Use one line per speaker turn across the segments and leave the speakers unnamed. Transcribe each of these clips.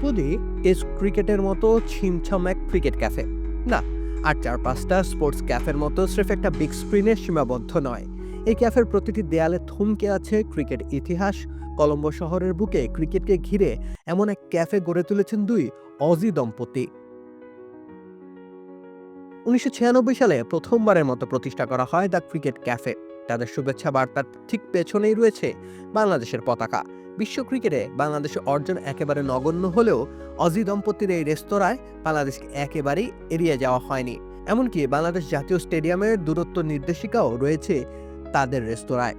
শুধুই টেস্ট ক্রিকেটের মতো ছিমছাম এক ক্রিকেট ক্যাফে। না, আর চার পাঁচটা স্পোর্টস ক্যাফের মতো স্রেফ একটা বিগ স্ক্রিনে সীমাবদ্ধ নয়। এই ক্যাফের প্রতিটি দেয়ালে থমকে আছে ক্রিকেট ইতিহাস। কলম্বো শহরের বুকে ক্রিকেটকে ঘিরে এমন এক ক্যাফে গড়ে তুলেছেন দুই অজি দম্পতি। উনিশশো ছিয়ানব্বই সালে প্রথমবারের মতো প্রতিষ্ঠা করা হয় দ্য ক্রিকেট ক্যাফে। তাদের শুভেচ্ছা বার্তার ঠিক পেছনেই রয়েছে বাংলাদেশের পতাকা। বিশ্ব ক্রিকেটে বাংলাদেশের অর্জন একেবারে নগণ্য হলেও অজি দম্পতির এই রেস্তোরাঁয় বাংলাদেশকে একেবারেই এড়িয়ে যাওয়া হয়নি। এমনকি বাংলাদেশ জাতীয় স্টেডিয়ামের দূরত্ব নির্দেশিকাও রয়েছে তাদের রেস্তোরাঁয়।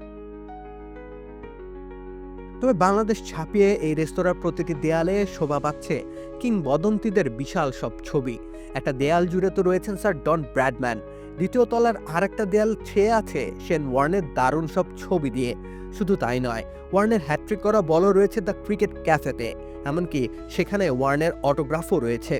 তবে বাংলাদেশ ছাপিয়ে এই রেস্তোরাঁর প্রতিটি দেয়ালে শোভা পাচ্ছে কিংবদন্তিদের বিশাল সব ছবি। একটা দেয়াল জুড়ে তো রয়েছেন স্যার ডন ব্র্যাডম্যান। দ্বিতীয় তলার আরেকটা দেয়াল ছেয়ে আছে। সেন ওয়ার্নের দারুণ সব ছবি দিয়ে। শুধু তাই নয়, ওয়ার্নের হ্যাট্রিক করা বলও রয়েছে দ্য ক্রিকেট ক্যাফেতে এমনকি সেখানে ওয়ার্নের অটোগ্রাফও রয়েছে।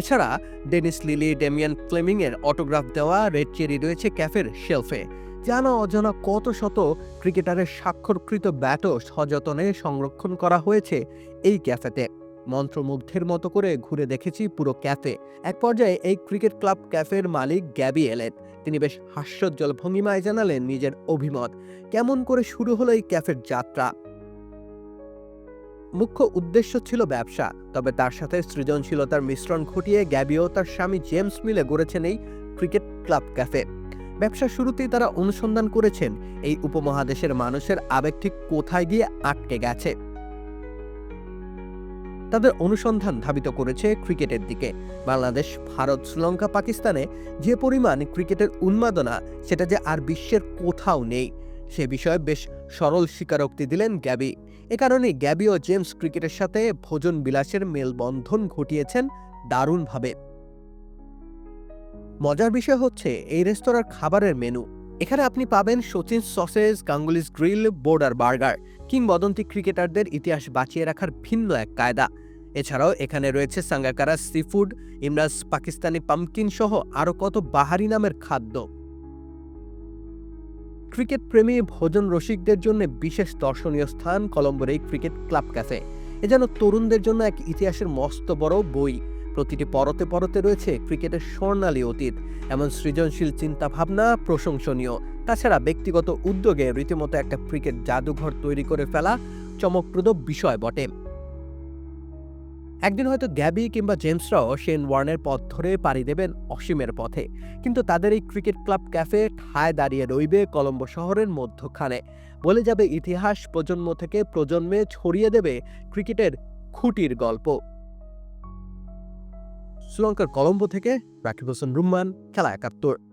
এছাড়া ডেনিস লিলি, ডেমিয়ান ফ্লেমিং এর অটোগ্রাফ দেওয়া রেড চেরি রয়েছে ক্যাফের শেলফে জানা অজানা কত শত ক্রিকেটারের স্বাক্ষরকৃত ব্যাটও সযতনে সংরক্ষণ করা হয়েছে এই ক্যাফেতে। মন্ত্রমুগ্ধের মতো করে ঘুরে দেখেছি পুরো ক্যাফে। এক পর্যায়ে এই ক্রিকেট ক্লাব ক্যাফের মালিক গ্যাবি এলেন তিনি বেশ হাস্যোজ্জ্বল ভঙ্গিমায় জানালেন নিজের অভিমত। কেমন করে শুরু হলো এই ক্যাফের যাত্রা? মুখ্য উদ্দেশ্য ছিল ব্যবসা, তবে তার সাথে সৃজনশীলতার মিশ্রণ ঘটিয়ে গ্যাবিও তার স্বামী জেমস মিলে গড়েছেন এই ক্রিকেট ক্লাব ক্যাফে। ব্যবসা শুরুতেই তারা অনুসন্ধান করেছেন, এই উপমহাদেশের মানুষের আবেগ ঠিক কোথায় গিয়ে আটকে গেছে। তাদের অনুসন্ধান ধাবিত করেছে ক্রিকেটের দিকে। বাংলাদেশ, ভারত, শ্রীলঙ্কা, পাকিস্তানে যে পরিমাণ ক্রিকেটের উন্মাদনা, সেটা যে আর বিশ্বের কোথাও নেই। সে বিষয়ে বেশ সরল স্বীকারোক্তি দিলেন গ্যাবি। এ কারণেই গ্যাবি ও জেমস ক্রিকেটের সাথে ভোজন বিলাসের মেলবন্ধন ঘটিয়েছেন দারুণভাবে। মজার বিষয় হচ্ছে, এই রেস্তোরাঁর খাবারের মেনু। এখানে আপনি পাবেন Sachin sausage Ganguly's grill, Border burger কিংবদন্তি ক্রিকেটারদের ইতিহাস বাঁচিয়ে রাখার ভিন্ন এক কায়দা। এছাড়াও এখানে রয়েছে সাঙ্গাকারা সি ফুড ইমরাজ পাকিস্তানি পাম্পকিন সহ আরও কত বাহারি নামের খাদ্য। ক্রিকেট প্রেমী ভোজন রসিকদের জন্য বিশেষ দর্শনীয় স্থান কলম্বোর এই ক্রিকেট ক্লাব ক্যাফে। এ যেন তরুণদের জন্য এক ইতিহাসের মস্ত বড় বই। প্রতিটি পরতে পরতে রয়েছে ক্রিকেটের স্বর্ণালী অতীত, এমন সৃজনশীল চিন্তাভাবনা প্রশংসনীয়। তাছাড়া ব্যক্তিগত উদ্যোগে রীতিমতো একটা ক্রিকেট জাদুঘর তৈরি করে ফেলা চমকপ্রদ বিষয় বটে। একদিন হয়তো গ্যাবি কিংবা জেমসরাও শেন ওয়ার্নের পথ ধরে পাড়ি দেবেন অসীমের পথে। কিন্তু তাদের এই ক্রিকেট ক্লাব ক্যাফে ঠায় দাঁড়িয়ে রইবে কলম্বো শহরের মধ্যখানে। বলে যাবে ইতিহাস প্রজন্ম থেকে প্রজন্মে ছড়িয়ে দেবে ক্রিকেটের খুঁটির গল্প। শ্রীলঙ্কার কলম্বো থেকে রাকিব হোসেন রুম্মান, খেলা একাত্তর।